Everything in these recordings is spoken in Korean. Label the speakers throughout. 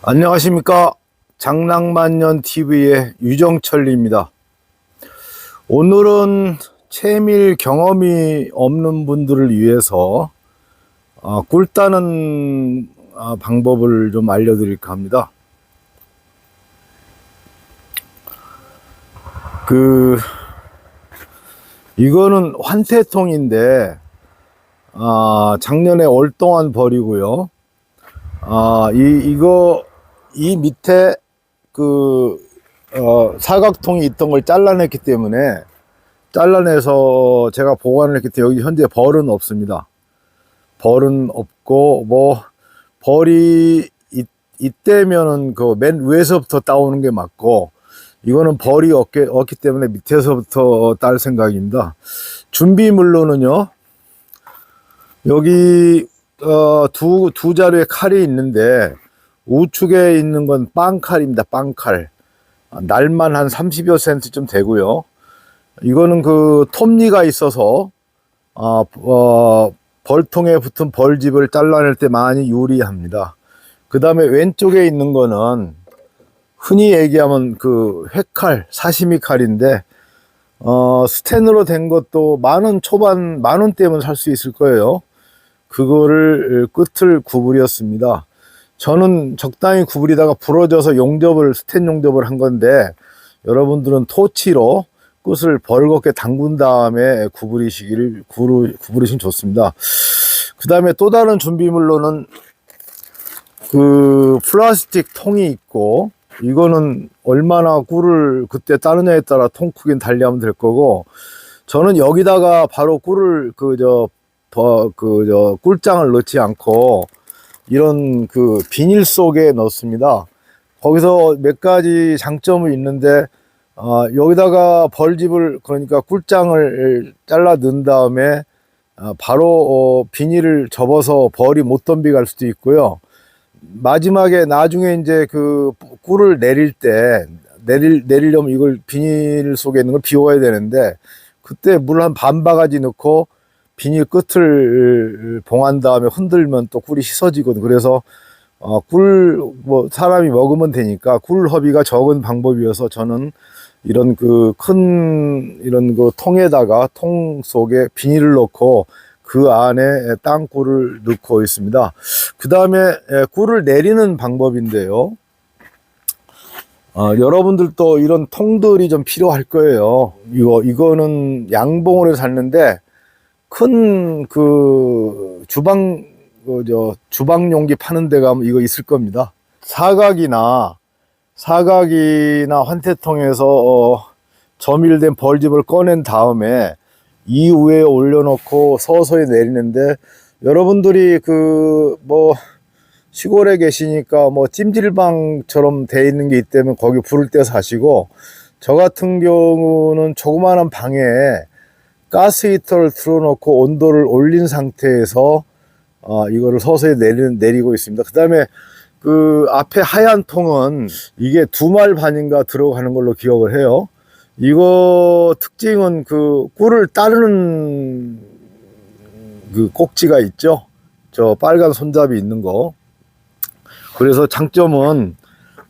Speaker 1: 안녕하십니까 장랑만년 TV의 유정철입니다. 오늘은 채밀 경험이 없는 분들을 위해서 아, 꿀 따는 아, 방법을 좀 알려드릴까 합니다. 그 이거는 환태통인데 아, 작년에 올 동안 버리고요. 아, 이, 이거, 이 밑에 그, 어, 사각통이 있던 걸 잘라냈기 때문에, 잘라내서 제가 보관을 했기 때문에 여기 현재 벌은 없습니다. 벌은 없고, 뭐, 벌이 이, 이때면은 그 맨 위에서부터 따오는 게 맞고, 이거는 벌이 없게, 없기 때문에 밑에서부터 딸 생각입니다. 준비물로는요, 여기 어, 두, 두 자루의 칼이 있는데 우측에 있는 건 빵칼입니다. 빵칼. 아, 날만 한 30여 센트쯤 되고요. 이거는 그 톱니가 있어서 어, 어, 벌통에 붙은 벌집을 잘라낼 때 많이 유리합니다. 그 다음에 왼쪽에 있는 거는 흔히 얘기하면 그 회칼, 사시미 칼인데 어, 스텐으로 된 것도 만 원 초반, 만 원대면 살 수 있을 거예요. 그거를 끝을 구부렸습니다. 저는 적당히 구부리다가 부러져서 용접을 스텐 용접을 한 건데 여러분들은 토치로 끝을 벌겋게 담근 다음에 구부리시기를 구부, 구부리시면 좋습니다. 그 다음에 또 다른 준비물로는 그 플라스틱 통이 있고 이거는 얼마나 꿀을 그때 따느냐에 따라 통 크기는 달리하면 될 거고 저는 여기다가 바로 꿀을 그 저 그 저 꿀장을 넣지 않고 이런 그 비닐 속에 넣습니다. 거기서 몇 가지 장점이 있는데 어, 여기다가 벌집을 그러니까 꿀장을 잘라 넣은 다음에 어, 바로 어, 비닐을 접어서 벌이 못 덤비갈 수도 있고요. 마지막에 나중에 이제 그 꿀을 내릴 때 내릴 내리려면 이걸 비닐 속에 있는 걸 비워야 되는데 그때 물 한 반 바가지 넣고 비닐 끝을 봉한 다음에 흔들면 또 꿀이 씻어지거든. 그래서 어, 꿀, 뭐, 사람이 먹으면 되니까 꿀 허비가 적은 방법이어서 저는 이런 그 큰, 이런 그 통에다가 통 속에 비닐을 넣고 그 안에 땅꿀을 넣고 있습니다. 그 다음에 꿀을 내리는 방법인데요. 어, 여러분들도 이런 통들이 좀 필요할 거예요. 이거, 이거는 양봉으로 샀는데 큰 그 주방 그저 주방 용기 파는 데 가면 이거 있을 겁니다. 사각이나 사각이나 환태통에서 어, 점일된 벌집을 꺼낸 다음에 이 위에 올려놓고 서서히 내리는데 여러분들이 그 뭐 시골에 계시니까 뭐 찜질방처럼 돼 있는 게 있다면 거기 불을 떼서 하시고 저 같은 경우는 조그마한 방에 가스 히터를 틀어놓고 온도를 올린 상태에서 어, 이거를 서서히 내리, 내리고 있습니다. 그 다음에 그 앞에 하얀 통은 이게 두 말 반인가 들어가는 걸로 기억을 해요. 이거 특징은 그 꿀을 따르는 그 꼭지가 있죠. 저 빨간 손잡이 있는 거. 그래서 장점은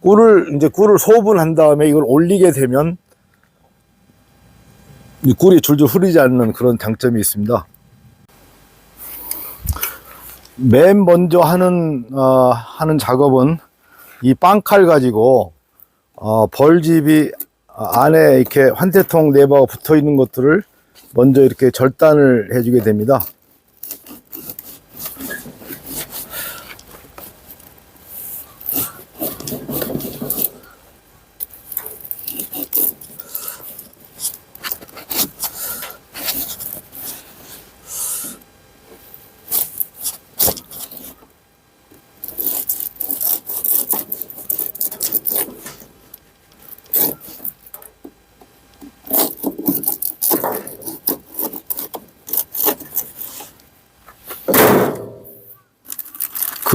Speaker 1: 꿀을 이제 꿀을 소분한 다음에 이걸 올리게 되면 이 꿀이 줄줄 흐르지 않는 그런 장점이 있습니다. 맨 먼저 하는 어, 하는 작업은 이 빵칼 가지고 어, 벌집이 안에 이렇게 환태통 내부가 붙어 있는 것들을 먼저 이렇게 절단을 해주게 됩니다.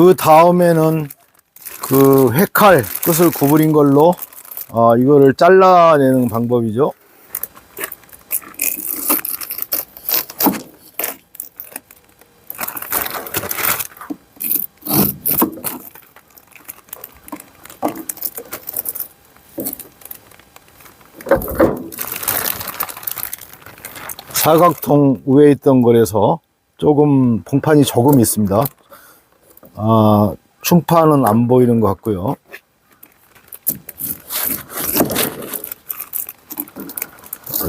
Speaker 1: 그 다음에는 그 회칼 끝을 구부린 걸로 어, 이거를 잘라내는 방법이죠. 사각통 위에 있던 거에서 조금 봉판이 조금 있습니다. 아, 충판은 안 보이는 것 같고요.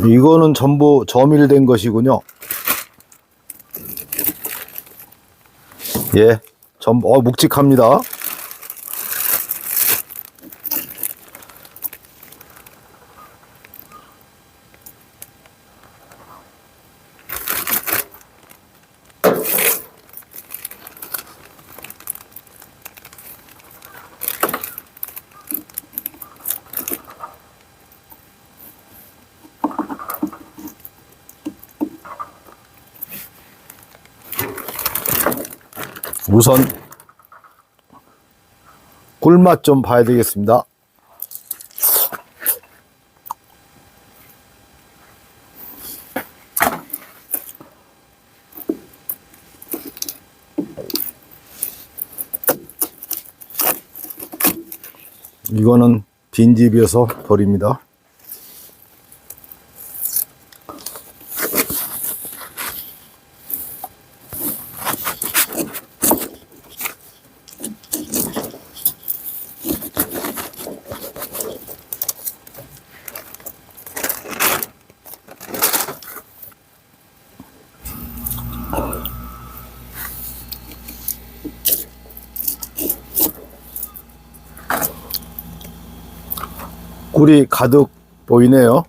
Speaker 1: 이거는 전부 점일된 것이군요. 예, 전, 어, 묵직합니다. 우선 꿀맛 좀 봐야 되겠습니다. 이거는 빈집이어서 버립니다. 꿀이 가득 보이네요.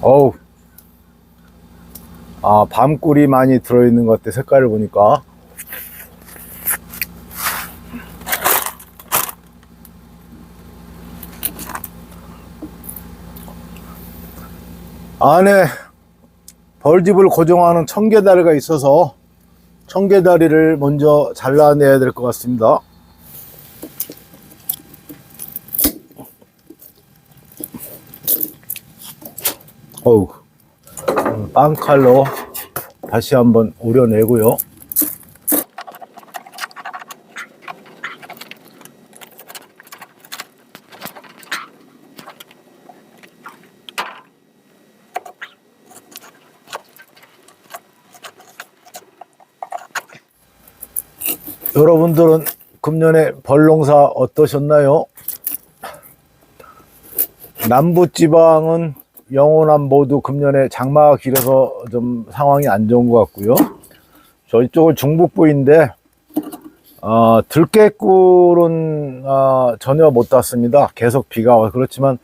Speaker 1: 어우, 아, 밤꿀이 많이 들어있는 것 같아, 색깔을 보니까. 안에 벌집을 고정하는 청개다리가 있어서 청개다리를 먼저 잘라내야 될 것 같습니다. 어우. 빵칼로 다시 한번 우려내고요. 여러분들은 금년에 벌농사 어떠셨나요? 남부지방은 영호남 모두 금년에 장마가 길어서 좀 상황이 안 좋은 것 같고요. 저희 쪽은 중북부인데 어, 들깨꿀은 어, 전혀 못 땄습니다. 계속 비가 와 그렇지만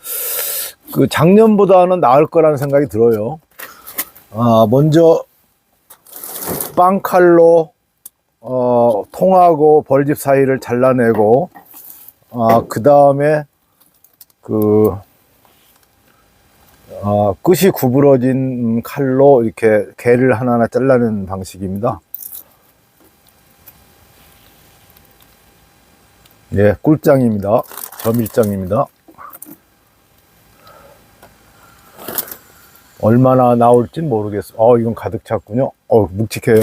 Speaker 1: 그 작년보다는 나을 거라는 생각이 들어요. 아, 먼저 빵칼로 어, 통하고 벌집 사이를 잘라내고 아, 그 다음에 그 어, 끝이 구부러진 칼로 이렇게 개를 하나하나 잘라내는 방식입니다. 예, 꿀장입니다. 점일장입니다. 얼마나 나올진 모르겠어. 어, 이건 가득 찼군요. 어, 묵직해요.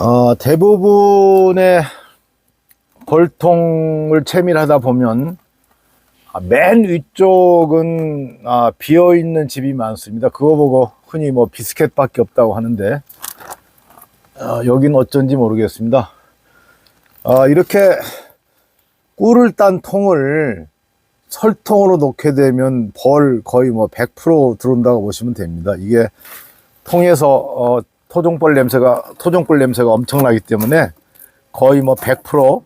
Speaker 1: 어, 대부분의 벌통을 채밀하다 보면 아, 맨 위쪽은 아, 비어 있는 집이 많습니다. 그거 보고 흔히 뭐 비스켓밖에 없다고 하는데 어, 여긴 어쩐지 모르겠습니다. 아, 이렇게 꿀을 딴 통을 설통으로 놓게 되면 벌 거의 뭐 100% 들어온다고 보시면 됩니다. 이게 통에서 어, 토종벌 냄새가 토종꿀 냄새가 엄청나기 때문에 거의 뭐 100%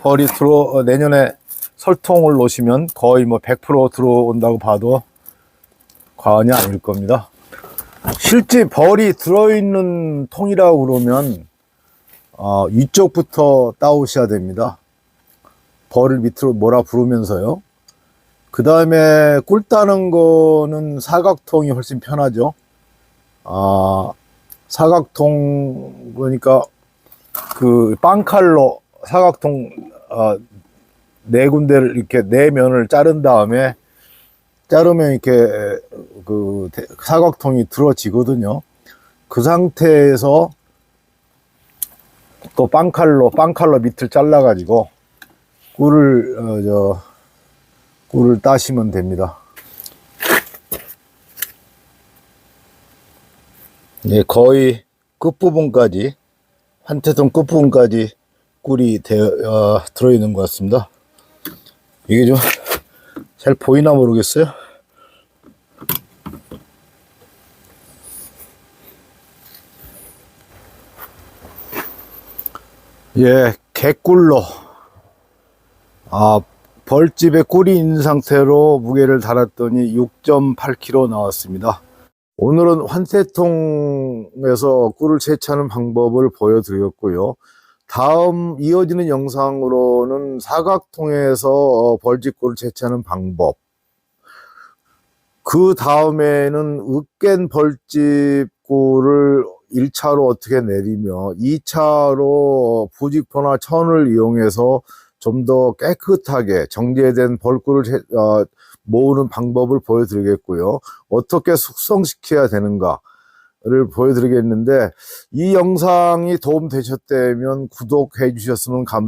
Speaker 1: 벌이 들어 어, 내년에 설통을 놓으시면 거의 뭐 100% 들어온다고 봐도 과언이 아닐 겁니다. 실제 벌이 들어있는 통이라고 그러면 어, 위쪽부터 따오셔야 됩니다. 벌을 밑으로 몰아 부르면서요. 그 다음에 꿀 따는 거는 사각통이 훨씬 편하죠. 아, 사각통 그러니까 그 빵칼로 사각통 어, 네 군데를 이렇게 네 면을 자른 다음에 자르면 이렇게 그 대- 사각통이 들어지거든요. 그 상태에서 또 빵칼로 빵칼로 밑을 잘라 가지고 꿀을 어, 저 꿀을 따시면 됩니다. 네, 거의 끝부분까지 한태동 끝부분까지 꿀이 되어 어, 들어있는 것 같습니다. 이게 좀 잘 보이나 모르겠어요. 예, 개꿀로 아 벌집에 꿀이 있는 상태로 무게를 달았더니 6.8kg 나왔습니다. 오늘은 환태통에서 꿀을 채취하는 방법을 보여드렸고요. 다음 이어지는 영상으로는 사각통에서 어, 벌집꿀을 채취하는 방법. 그 다음에는 으깬 벌집꿀을 1차로 어떻게 내리며 2차로 부직포나 천을 이용해서 좀 더 깨끗하게 정제된 벌꿀을 채- 어, 모으는 방법을 보여드리겠고요. 어떻게 숙성시켜야 되는가 를 보여드리겠는데 이 영상이 도움 되셨다면 구독해 주셨으면 감사하겠습니다.